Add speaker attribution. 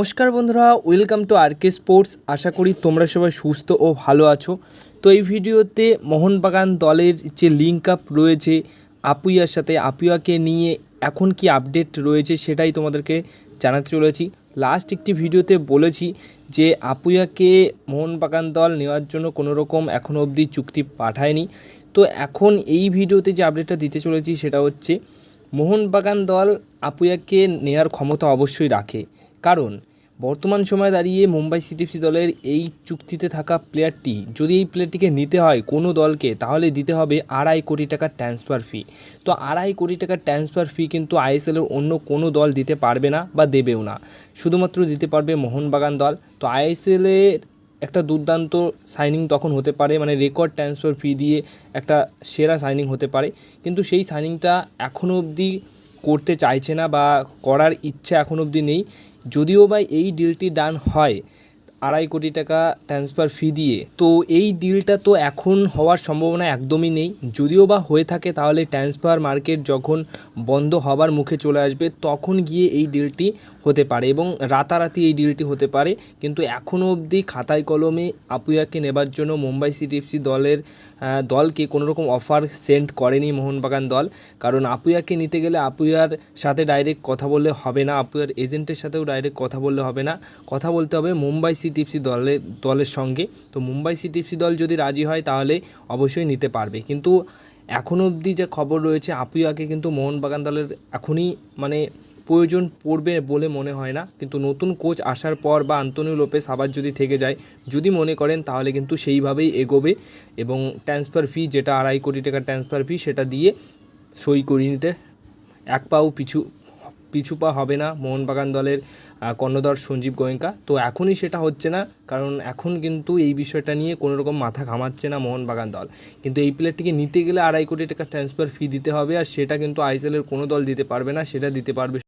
Speaker 1: নমস্কার বন্ধুরা, welcome to R K sports. আশা করি তোমরা সবাই সুস্থ ও ভালো আছো। তো এই ভিডিওতে মোহনবাগান দলের যে লিঙ্ক আপ রয়েছে, আপুইয়ার সাথে আপুয়াকে নিয়ে এখন কি আপডেট রয়েছে সেটাই তোমাদেরকে জানাতে চলেছি। লাস্ট একটি ভিডিওতে বলেছি যে আপুয়াকে মোহনবাগান দল নেওয়ার জন্য কোনো রকম এখনও অবধি চুক্তি পাঠায়নি। তো এখন এই ভিডিওতে যে আপডেটটা দিতে চলেছি সেটা হচ্ছে, মোহনবাগান দল আপুয়াকে নেয়ার ক্ষমতা অবশ্যই রাখে। কারণ বর্তমান সময়ে দাঁড়িয়ে মুম্বাই সিটিএফসি দলের এই চুক্তিতে থাকা প্লেয়ারটি যদি এই প্লেয়ারটিকে নিতে হয় কোনো দলকে, তাহলে দিতে হবে আড়াই কোটি টাকার ট্রান্সফার ফি তো আড়াই কোটি টাকার ট্রান্সফার ফি কিন্তু আইএসএলের অন্য কোনো দল দিতে পারবে না বা দেবেও না। শুধুমাত্র দিতে পারবে মোহনবাগান দল। তো আইএসএলের একটা দুর্দান্ত সাইনিং তখন হতে পারে মানে রেকর্ড ট্রান্সফার ফি দিয়ে একটা সেরা সাইনিং হতে পারে। কিন্তু সেই সাইনিংটা এখনও অবধি করতে চাইছে না বা করার ইচ্ছে এখন অবধি নেই, যদিও বা এই ডিলটি ডান হয় আড়াই কোটি টাকা ট্রান্সফার ফি দিয়ে। তো এই ডিলটা তো এখন হওয়ার সম্ভাবনা একদমই নেই। যদিও বা হয়ে থাকে, তাহলে ট্রান্সফার মার্কেট যখন বন্ধ হবার মুখে চলে আসবে, তখন গিয়ে এই ডিলটি হতে পারে এবং রাতারাতি এই ডিলটি হতে পারে। কিন্তু এখনও অবধি খাতায় কলমে আপুয়াকে নেবার জন্য মুম্বাই সিটি এফসি দলের দলকে কোনো রকম অফার সেন্ড করেনি মোহনবাগান দল। কারণ আপুয়াকে নিতে গেলে আপুয়ার সাথে ডাইরেক্ট কথা বললে হবে না, আপুয়ার এজেন্টের সাথেও ডাইরেক্ট কথা বললে হবে না। কথা বলতে হবে মুম্বাই সিটি এফসি দলের দলের সঙ্গে। তো মুম্বাই সিটি এফসি দল যদি রাজি হয়, তাহলে অবশ্যই নিতে পারবে। কিন্তু এখনও অবধি যে খবর রয়েছে, আপুয়াকে কিন্তু মোহনবাগান দলের এখনই মানে প্রয়োজন পড়বে বলে মনে হয় না। কিন্তু নতুন কোচ আসার পর বা আন্তনিও লোপেস আবার যদি থেকে যায়, যদি মনে করেন, তাহলে কিন্তু সেইভাবেই এগোবে এবং ট্রান্সফার ফি যেটা আড়াই কোটি টাকার ট্রান্সফার ফি সেটা দিয়ে সই করিয়ে নিতে এক পাও পিছু পিছু পা হবে না মোহনবাগান দলের কর্ণধর, সঞ্জীব গোয়েঙ্কা। তো এখনই সেটা হচ্ছে না, কারণ এখন কিন্তু এই বিষয়টা নিয়ে কোনো রকম মাথা ঘামাচ্ছে না মোহনবাগান দল। কিন্তু এই প্লেয়ারটিকে নিতে গেলে আড়াই কোটি টাকা ট্রান্সফার ফি দিতে হবে, আর সেটা কিন্তু আইএসএলের কোনো দল দিতে পারবে না, সেটা দিতে পারবে